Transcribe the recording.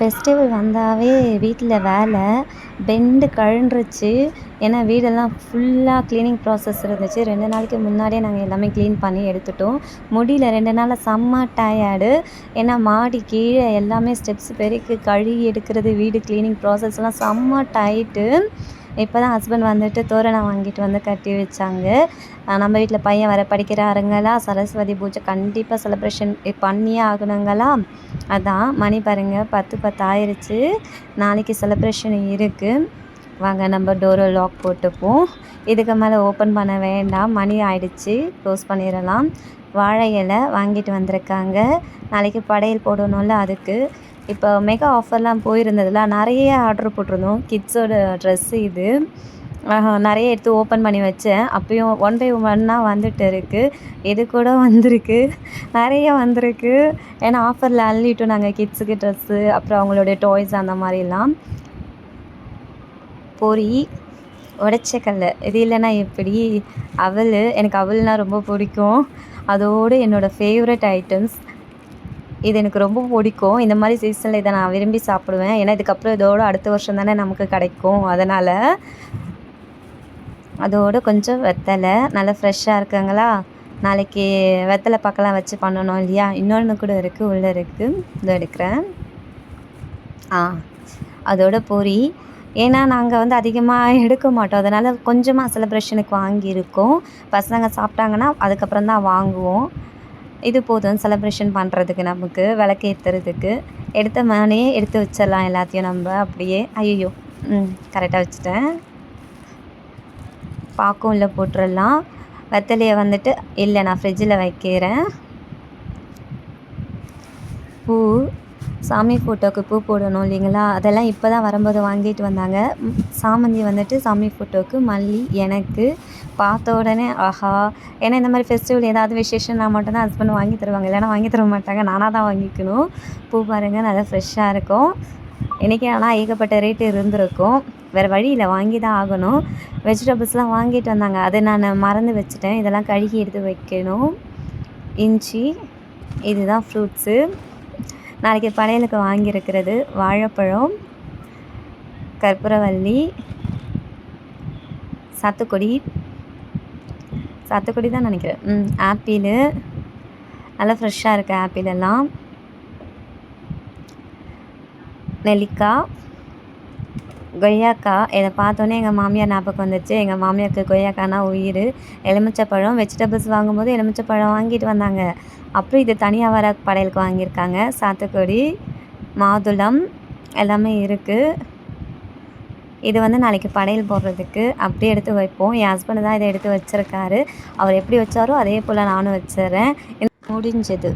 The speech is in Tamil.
ஃபெஸ்டிவல் வந்தாவே வீட்டில் வேலை பெண்டு கழுந்துருச்சு ஏன்னா வீடெல்லாம் ஃபுல்லாக க்ளீனிங் ப்ராசஸ் இருந்துச்சு. ரெண்டு நாளைக்கு முன்னாடியே நாங்கள் எல்லாமே க்ளீன் பண்ணி எடுத்துட்டோம். முடியல ரெண்டு நாளாக செம்ம டயர்டு ஏன்னா மாடி கீழே எல்லாமே ஸ்டெப்ஸ் பெருக்கி கழுவி எடுக்கிறது வீடு க்ளீனிங் ப்ராசஸ்லாம் செம்ம டைட்டு இப்போ தான் ஹஸ்பண்ட் வந்துட்டு தோரணம் வாங்கிட்டு வந்து கட்டி வச்சாங்க. நம்ம வீட்டில் பையன் வர படிக்கிறாருங்களா சரஸ்வதி பூஜை கண்டிப்பாக செலிப்ரேஷன் பண்ணியே ஆகணுங்களா? அதான் மணி பாருங்கள் பத்து பத்து ஆயிடுச்சு நாளைக்கு செலிப்ரேஷன் இருக்குது வாங்க நம்ம டோரை லாக் போட்டுப்போம். இதுக்கு மேலே ஓப்பன் பண்ண வேண்டாம். மணி ஆயிடுச்சு. க்ளோஸ் பண்ணிடலாம். வாழை இலை வாங்கிட்டு வந்திருக்காங்க. நாளைக்கு படையல் போடணும்ல அதுக்கு. இப்போ மெகா ஆஃபர்லாம் போயிருந்ததில் நிறைய ஆர்டர் போட்டிருந்தோம். கிட்ஸோட ட்ரெஸ்ஸு இது. நிறைய எடுத்து ஓப்பன் பண்ணி வச்சேன். அப்பயும் ஒன் பை ஒன்னாக வந்துட்டு இருக்குது இது கூட வந்திருக்கு. நிறைய வந்திருக்கு. ஏன்னா ஆஃபரில் அள்ளிட்டோம் நாங்கள் கிட்ஸுக்கு ட்ரெஸ்ஸு அப்புறம் அவங்களுடைய டாய்ஸ் அந்த மாதிரிலாம். பொரி உடச்சக்கல்ல. இது இல்லைன்னா எப்படி? அவல் எனக்கு அவல்னால் ரொம்ப பிடிக்கும். அதோடு என்னோடய ஃபேவரட் ஐட்டம்ஸ் இது எனக்கு ரொம்ப பிடிக்கும். இந்த மாதிரி சீசனில் இதை நான் விரும்பி சாப்பிடுவேன். ஏன்னா இதுக்கப்புறம் இதோட அடுத்த வருஷம் தானே நமக்கு கிடைக்கும். அதனால் அதோடு கொஞ்சம் வெத்தலை நல்லா ஃப்ரெஷ்ஷாக இருக்குங்களா? நாளைக்கு வெத்தலை பக்கம்லாம் வச்சு பண்ணணும் இல்லையா? இன்னொன்று கூட இருக்குது உள்ளே இருக்குது இதோ எடுக்கிறேன். ஆ அதோட பொரி. ஏன்னா நாங்கள் வந்து அதிகமாக எடுக்க மாட்டோம். அதனால் கொஞ்சமாக செலிப்ரேஷனுக்கு வாங்கியிருக்கோம். பசங்க சாப்பிட்டாங்கன்னா அதுக்கப்புறம் தான் வாங்குவோம். இது போதும் செலப்ரேஷன் பண்ணுறதுக்கு நமக்கு விளக்கேற்றுறதுக்கு எடுத்த மணியே எடுத்து வச்சிடலாம் எல்லாத்தையும் நம்ம அப்படியே. ஐயோ ம் கரெக்டாக வச்சுட்டேன். பாக்கும் இல்லை போட்டுடலாம் வெத்தலையை வந்துட்டு இல்லை நான் ஃப்ரிட்ஜில் வைக்கிறேன். பூ. சாமி ஃபோட்டோவுக்கு பூ போடணும் இல்லைங்களா? அதெல்லாம் இப்போ தான் வரும்போது வாங்கிட்டு வந்தாங்க. சாமந்தி வந்துட்டு சாமி ஃபோட்டோவுக்கு மல்லி எனக்கு பார்த்த உடனே ஆஹா ஏன்னா இந்த மாதிரி ஃபெஸ்டிவல் ஏதாவது விசேஷம்னா மட்டும்தான் ஹஸ்பண்ட் வாங்கி தருவாங்க. இல்லைனா வாங்கி தர மாட்டாங்க. நானாக தான் வாங்கிக்கணும். பூ பாருங்கள் நல்லா ஃப்ரெஷ்ஷாக இருக்கும். இன்றைக்கி ஆனால் ஏகப்பட்ட ரேட்டு இருந்திருக்கும். வேறு வழியில் வாங்கி தான் ஆகணும். வெஜிடபிள்ஸ்லாம் வாங்கிட்டு வந்தாங்க. அதை நான் மறந்து வச்சுட்டேன். இதெல்லாம் கழுகி எடுத்து வைக்கணும். இஞ்சி இதுதான் ஃப்ரூட்ஸு நாளைக்கு படையலுக்கு வாங்கியிருக்கிறது வாழைப்பழம் கற்பூரவல்லி சாத்துக்குடி சாத்துக்குடி தான் நினைக்கிறேன். ம் ஆப்பிளு. நல்லா ஃப்ரெஷ்ஷாக இருக்குது ஆப்பிள் எல்லாம். நெல்லிக்காய். கொய்யாக்காய். இதை பார்த்தோன்னே எங்கள் மாமியார் ஞாபகம் வந்துச்சு எங்கள் மாமியாருக்கு கொய்யாக்காய்னா உயிர். எலுமிச்சப்பழம் வெஜிடபிள்ஸ் வாங்கும்போது எலுமிச்சப்பழம் வாங்கிட்டு வந்தாங்க. அப்புறம் இது தனியாக வர படையலுக்கு வாங்கியிருக்காங்க. சாத்துக்குடி மாதுளம் எல்லாமே இருக்குது இது வந்து நாளைக்கு படையல் போடுறதுக்கு அப்படியே எடுத்து வைப்போம். என் ஹஸ்பண்டு தான் இதை எடுத்து வச்சுருக்காரு. அவர் எப்படி வச்சாரோ அதே போல் நானும் வச்சிடுறேன். முடிஞ்சது.